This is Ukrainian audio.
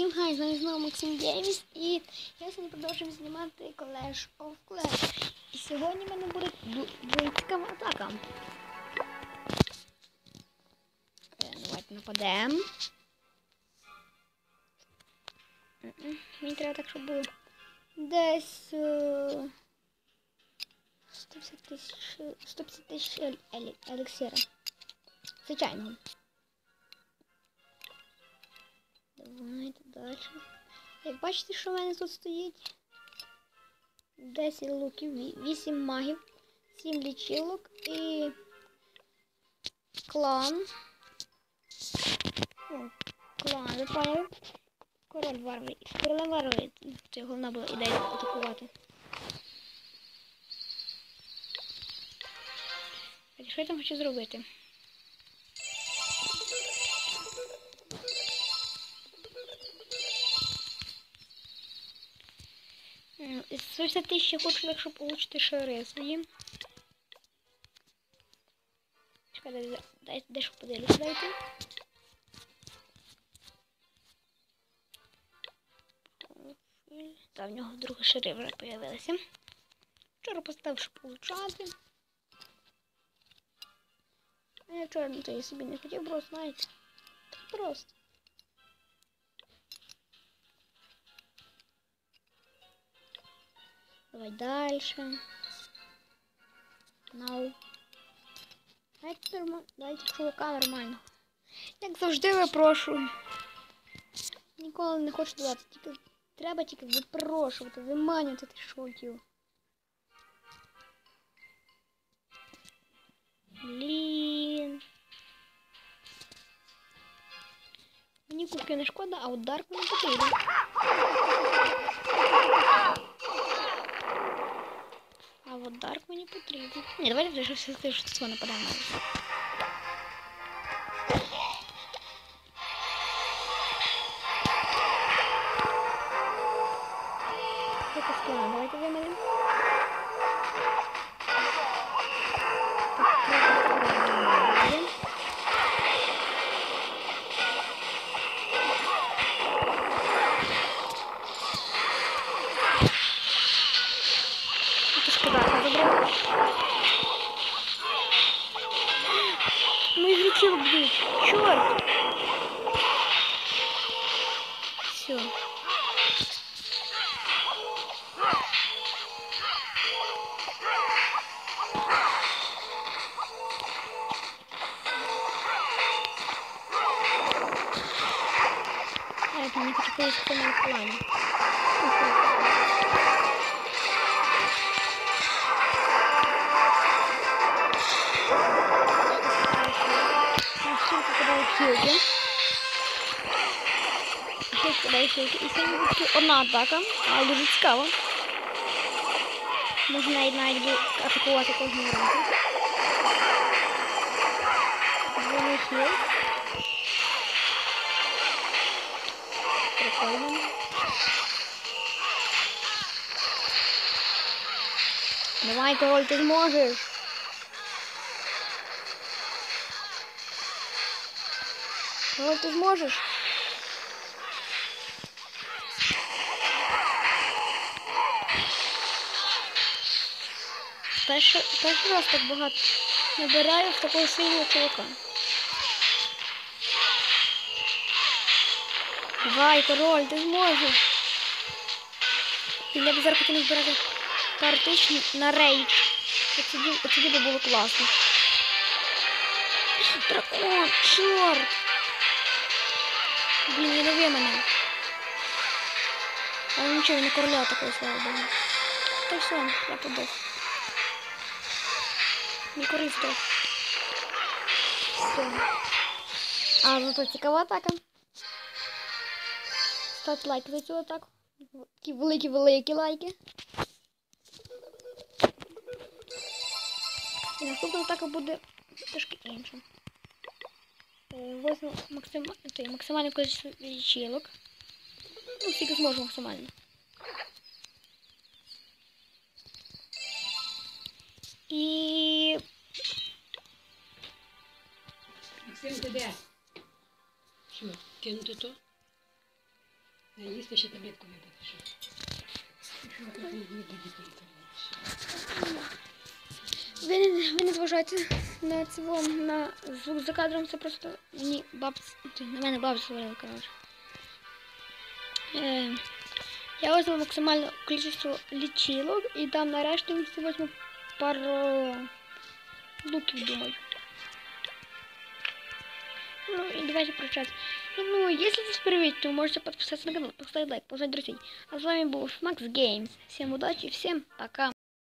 Всім хай, з вами знову Максим Гейміс і я сьогодні продовжую знімати Clash of Clash. І сьогодні в мене буде ду- дуже цікава атака. Е, Давайте нападемо. Мені треба так, щоб було десь е, 150 тисяч 150 тисяч еліксира. Звичайного. Далі. Як бачите, що в мене тут стоїть 10 луків, 8 магів, 7 лічилок і клан. О, клан, ви? Король варварів. Королем варварів. Це головна була ідея атакувати. Так, що я там хочу зробити? М, Із 150 тисяч хочу, якщо получити шари свої. Чекай, дай, дещо подивлюся, дайте. Та в нього другі шари вже появилися. Вчора поставив, щоб получати. Я вчора ну, то я собі не хотів, просто знаєте. Так просто. Давай дальше. Нау. Дайте нормально. Дайте чувака нормально. Як завжди випрошую. Ніколи не хочу додати. Тільки треба тільки випрошувати, виманювати тих шутів. Блін. Мені кубки не шкода, а от Дарку не потрібно. Дарк мені потрібен. Ні, давайте вже все що це нападаємо. Шкода, забрала. Мои летел, блин. Черт. Все. А, это не хочу поесть в моем плане. Всім попадає хілки. Ще попадає хілки. І сьогодні буде одна атака, але дуже цікава. Можна навіть навіть атакувати кожного разу. Двойний хіл. Прикольно. Давай, король, ти. Король, ти зможеш. Перший, перший раз так багато набираю в такого сильного чувака. Давай, король, ти зможеш. Я б зараз хотів збирати карточні на рейдж. Тоді би було класно. Дракон, чорт! Блін, не лови мене. Але нічого, не короля такої, слава Богу. Та все, я подох. Не король здох. Все. А, зато цікава атака. Ставте лайк за цю атаку. Такі великі-великі лайки. І наступна атака буде трошки інша. Возьму максим... той, максимальну кількість лічилок. Ну, скільки зможу максимально. І Максим, ти де? Що, кинути то? А їсти ще таблетку випити. що? Так не то Ви ви не зважайте на цього, на звук за кадром, це просто мені бабці, на мене бабця говорила, коротше. Е, я возьму максимальне кількість лічилок і там нарешті місці возьму пару луків, думаю. Ну и давайте прощаться. Ну, если здесь привет, то можете подписаться на канал, поставить лайк, поставить друзей. А с вами был Max Games. Всем удачи, всем пока.